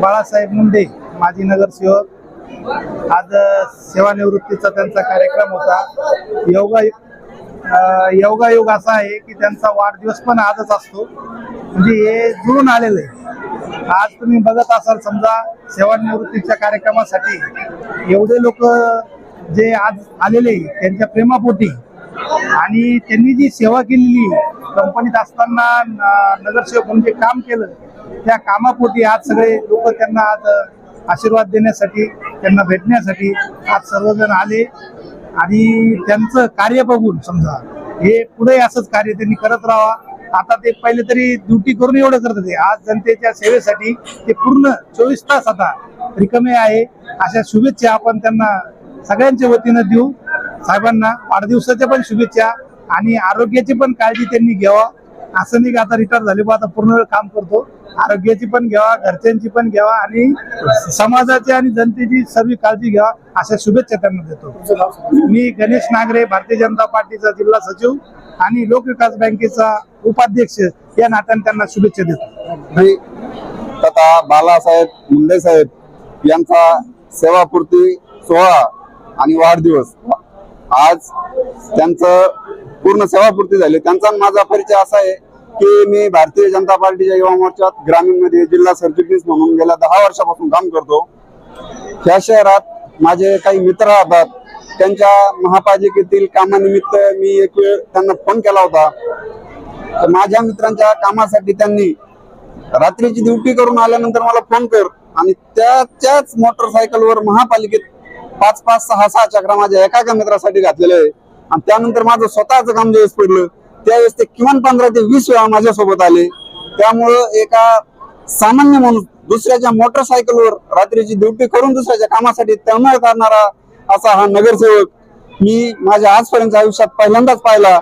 बाळासाहेब मुंडे माजी नगरसेवक. आज सेवानिवृत्तीचा त्यांचा कार्यक्रम होता. योगा योगायोग असा आहे की त्यांचा वाढदिवस पण आजच असतो. म्हणजे हे जुळून आलेलं आहे. आज तुम्ही बघत असाल समजा सेवानिवृत्तीच्या कार्यक्रमासाठी एवढे लोक जे आज आलेले त्यांच्या प्रेमापोटी. आणि त्यांनी जी सेवा केलेली कंपनीत असताना न- नगरसेवक म्हणजे काम केलं त्या कामापोटी आज सगळे लोक त्यांना आज आशीर्वाद देण्यासाठी त्यांना भेटण्यासाठी आज सर्वजण आले. आणि त्यांचं कार्य बघून समजा हे पुढे असंच कार्य त्यांनी करत राहा आता ते पहिले तरी ड्युटी करून एवढं करत होते. आज जनतेच्या सेवेसाठी ते पूर्ण चोवीस तास आता रिकमे आहे. अशा शुभेच्छा आपण त्यांना सगळ्यांच्या वतीनं देऊ. साहेबांना वाढदिवसाच्या पण शुभेच्छा आणि आरोग्याची पण काळजी त्यांनी घ्यावा. असं नाही का आता रिटायर झाले बा आता पूर्ण वेळ काम करतो. आरोग्याची पण घ्यावा घरच्यांची पण घ्यावा आणि समाजाची आणि जनतेची सर्व काळजी घ्यावा अशा शुभेच्छा त्यांना देतो. मी गणेश नागरे भारतीय जनता पार्टीचा जिल्हा सचिव आणि लोकविकास बँकेचा उपाध्यक्ष या नात्याने त्यांना शुभेच्छा देतो. मी तथा बालासाहेब मुंडे साहेब यांचा सेवापूर्ती सोहळा आणि वाढदिवस. आज त्यांचं पूर्ण सेवापूर्ती झाली. त्यांचा आणि माझा परिचय असा आहे की मी भारतीय जनता पार्टीच्या युवा मोर्चात ग्रामीणमध्ये जिल्हा सरचिटणीस म्हणून गेल्या दहा वर्षापासून काम करतो. या शहरात माझे काही मित्र राहतात. त्यांच्या महापालिकेतील कामानिमित्त मी एक वेळ त्यांना फोन केला होता. तर माझ्या मित्रांच्या कामासाठी त्यांनी रात्रीची ड्युटी करून आल्यानंतर मला फोन कर आणि त्याच्याच मोटरसायकलवर महापालिकेत पाच पाच सहा सहा चक्रा माझ्या एका एका मित्रासाठी घातलेले आहे. आणि त्यानंतर माझं स्वतःच काम ज्यावेळेस पडलं त्यावेळेस ते किमान पंधरा ते वीस वेळा माझ्यासोबत आले. त्यामुळं एका सामान्य माणूस दुसऱ्याच्या मोटरसायकलवर रात्रीची ड्युटी करून दुसऱ्याच्या कामासाठी तळमळ करणारा असा हा नगरसेवक मी माझ्या आजपर्यंत आयुष्यात पहिल्यांदाच पाहिला.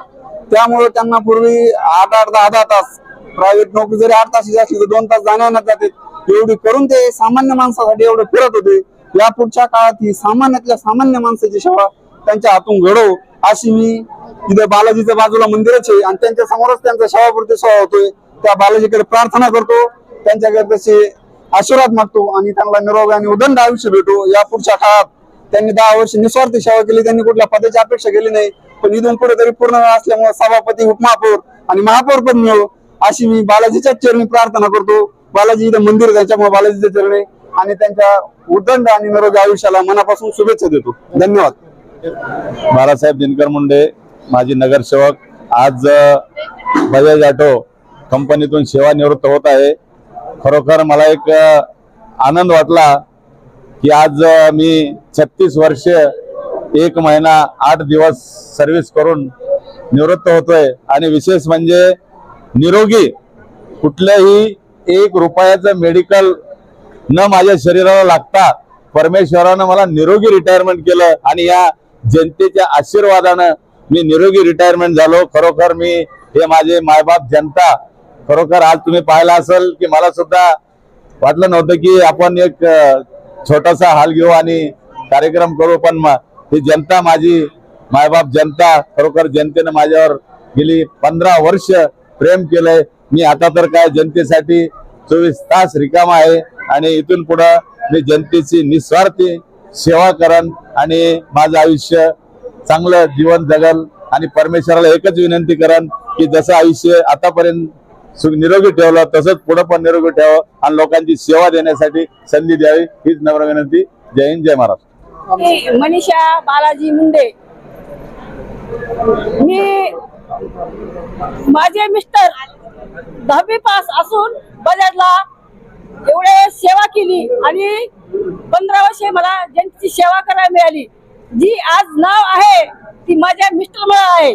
त्यामुळे त्यांना पूर्वी आठ आठ दहा दहा तास प्रायव्हेट नोकरी जरी आठ तास असली तर दोन तास जाण्यात जाते. एवढी करून ते सामान्य माणसासाठी एवढे फिरत होते. या पुढच्या काळात ही सामान्यातल्या सामान्य माणसाची सेवा त्यांच्या हातून घडव. अशी मी इथे बालाजीच्या बाजूला मंदिरच आहे आणि त्यांच्या समोरच त्यांचा सेवापूर्ती सोहळा होतोय. त्या बालाजीकडे प्रार्थना करतो. त्यांच्याकडे तसे आशीर्वाद मागतो आणि त्यांना निरोग आणि उदंड आयुष्य भेटो. या पुढच्या काळात त्यांनी दहा वर्ष निस्वार्थी सेवा केली. त्यांनी कुठल्या पदाची अपेक्षा केली नाही. पण इथून पुढे तरी पूर्ण वेळ असल्यामुळे सभापती उपमहापौर आणि महापौर पण मिळो अशी मी बालाजीच्या चरणी प्रार्थना करतो. बालाजी इथं मंदिर त्याच्यामुळे बालाजीच्या चरणी आणि त्यांच्या उदंड आणि निरोगी आयुष्याला मनापासून शुभेच्छा देतो. धन्यवाद. बाळासाहेब दिनकर मुंडे माजी नगरसेवक आज बजाज ऑटो कंपनीतून सेवानिवृत्त होत आहे. खरोखर मला एक आनंद वाटला की आज मी छत्तीस वर्ष एक महिना आठ दिवस सर्व्हिस करून निवृत्त होतोय. आणि विशेष म्हणजे निरोगी कुठल्याही एक रुपयाचं मेडिकल न माझ्या शरीराला लागता परमेश्वरानं मला निरोगी रिटायरमेंट केलं. आणि या जनतेच्या आशीर्वादानं मी निरोगी रिटायरमेंट झालो. खरोखर मी हे माझे मायबाप जनता खरोखर आज तुम्ही पाहिला असेल की मला सुद्धा वाटलं नव्हतं की आपण एक छोटासा हाल घेऊ आणि कार्यक्रम करू पण ही जनता माझी मायबाप जनता खरोखर जनतेनं माझ्यावर गेली पंधरा वर्ष प्रेम केलंय. मी आता तर काय जनतेसाठी चोवीस तास रिकामा आहे आणि इथून पुढं मी जनतेची निस्वार्थी सेवा करन आणि माझं आयुष्य चांगलं जीवन जगल आणि परमेश्वराला एकच विनंती करन की जसं आयुष्य आतापर्यंत निरोगी ठेवलं तसंच पुढं पण निरोगी ठेवा आणि लोकांची सेवा देण्यासाठी संधी द्यावी हीच नम्र विनंती. जय हिंद जय महाराष्ट्र. मनीषा बालाजी मुंडे. मी माझे मिस्टर दहावी पास असून बजाजला एवढे सेवा केली आणि पंधरा वर्षे मला ज्यांची सेवा करायला मिळाली जी आज नाव आहे ती माझ्या मिस्टर मला आहे.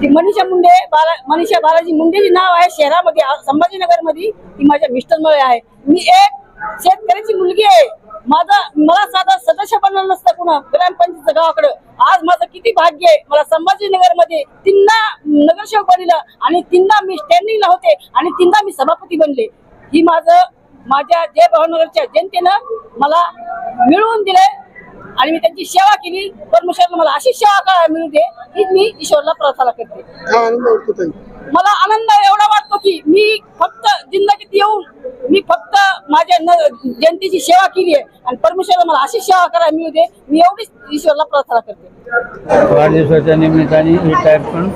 ती मनीषा मुंडे बाला मनीषा बालाजी मुंडे जी नाव आहे शहरामध्ये आ- संभाजीनगरमध्ये ती माझ्या मिस्टर मुळे आहे. मी एक शेतकऱ्याची मुलगी आहे. माझा मला साधा सदस्य बनलं नसतं कुणा ग्रामपंचायत गावाकडं. आज माझं किती भाग्य आहे. मला संभाजीनगरमध्ये तीनदा नगरसेवक बनलं आणि तीनदा मी स्टँडिंगला होते आणि तीनदा मी सभापती बनले. ही माझं माझ्या जय भावनगरच्या जनतेनं मला मिळवून दिलंय आणि मी त्यांची सेवा केली. परमेश्वरनं मला अशी सेवा करा मिळू दे ही मी ईश्वरला प्रार्थना करते. मला आनंद एवढा वाटतो की मी फक्त जिंदगीत येऊन मी फक्त माझ्या न- जनतेची सेवा केली आहे आणि परमेश्वराला मला अशी सेवा करायला मिळू दे मी एवढीच ईश्वरला प्रार्थना करते. वाढदिवसाच्या निमित्ताने रिटायर पण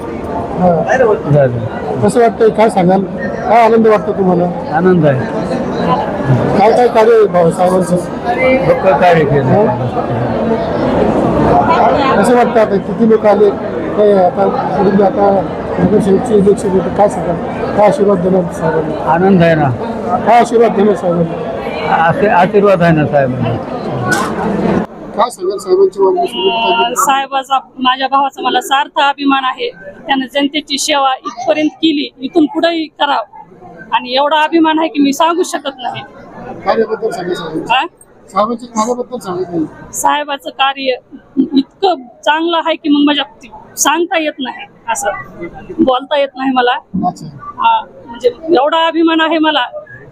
कसं वाटतंय? काय सांगाल? काय आनंद वाटतो तुम्हाला? आनंद आहे. काय काय कार्य आहे भाऊसाहेबांचं लोक कार्य केलं कसं वाटतं आता? किती लोक आले? काय आता पुढील आता नगरसेवकची इलेक्शन येतं काय सांगाल? काय आशीर्वाद देणार साहेबांना? आनंद आहे ना. काय आशीर्वाद देणार साहेबांना? आशीर्वाद आहे ना साहेबांना काय सांगाल साहेबांची साहेबाचा माझ्या भावाचा मला सार्थ अभिमान आहे. त्यानं जनतेची सेवा इथपर्यंत केली. इथून पुढेही करावं. आणि एवढा अभिमान आहे की मी सांगू शकत नाही. कार्याबद्दल साहेबांचं? साहेबांच्या कार्याबद्दल सांगितलं साहेबाचं कार्य इतकं चांगलं आहे की मग माझ्या सांगता येत नाही असं बोलता येत नाही मला. हा, म्हणजे एवढा अभिमान आहे मला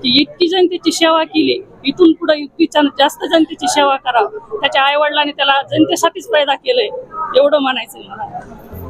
की इतकी जनतेची सेवा केली इथून पुढे इतकी जास्त जनतेची सेवा करावं. त्याच्या आई वडिलांनी त्याला जनतेसाठीच पैदा केलंय एवढं म्हणायचं मला.